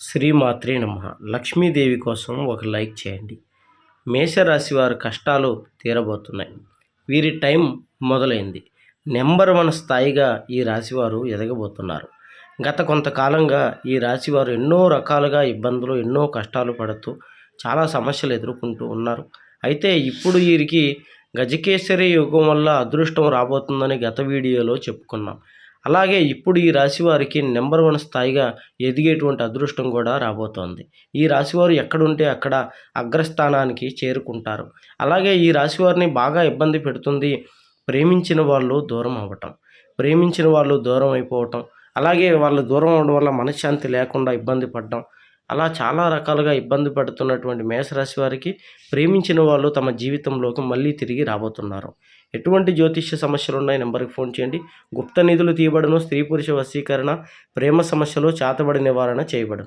శ్రీమాత్రే నమ. లక్ష్మీదేవి కోసం ఒక లైక్ చేయండి. మేషరాశి వారి కష్టాలు తీరబోతున్నాయి. వీరి టైం మొదలైంది. నెంబర్ వన్ స్థాయిగా ఈ రాశివారు ఎదగబోతున్నారు. గత కొంతకాలంగా ఈ రాశివారు ఎన్నో రకాలుగా ఇబ్బందులు ఎన్నో కష్టాలు పడుతూ చాలా సమస్యలు ఎదుర్కొంటూ ఉన్నారు. అయితే ఇప్పుడు వీరికి గజకేశ్వరి యుగం వల్ల అదృష్టం రాబోతుందని గత వీడియోలో చెప్పుకున్నాం. అలాగే ఇప్పుడు ఈ రాశి వారికి నెంబర్ వన్ స్థాయిగా ఎదిగేటువంటి అదృష్టం కూడా రాబోతోంది. ఈ రాశివారు ఎక్కడుంటే అక్కడ అగ్రస్థానానికి చేరుకుంటారు. అలాగే ఈ రాశివారిని బాగా ఇబ్బంది పెడుతుంది ప్రేమించిన వాళ్ళు దూరం అవ్వటం ప్రేమించిన వాళ్ళు దూరం అయిపోవటం అలాగే వాళ్ళు దూరం అవడం వల్ల మనశ్శాంతి లేకుండా ఇబ్బంది పడడం అలా చాలా రకాలుగా ఇబ్బంది పడుతున్నటువంటి మేషరాశి వారికి ప్రేమించిన వాళ్ళు తమ జీవితంలోకి మళ్ళీ తిరిగి రాబోతున్నారు. ఎటువంటి జ్యోతిష్య సమస్యలు ఉన్నాయి నెంబర్కి ఫోన్ చేయండి. గుప్త నిధులు తీయబడను స్త్రీ పురుష వశీకరణ ప్రేమ సమస్యలు చేతబడి నివారణ చేయబడను.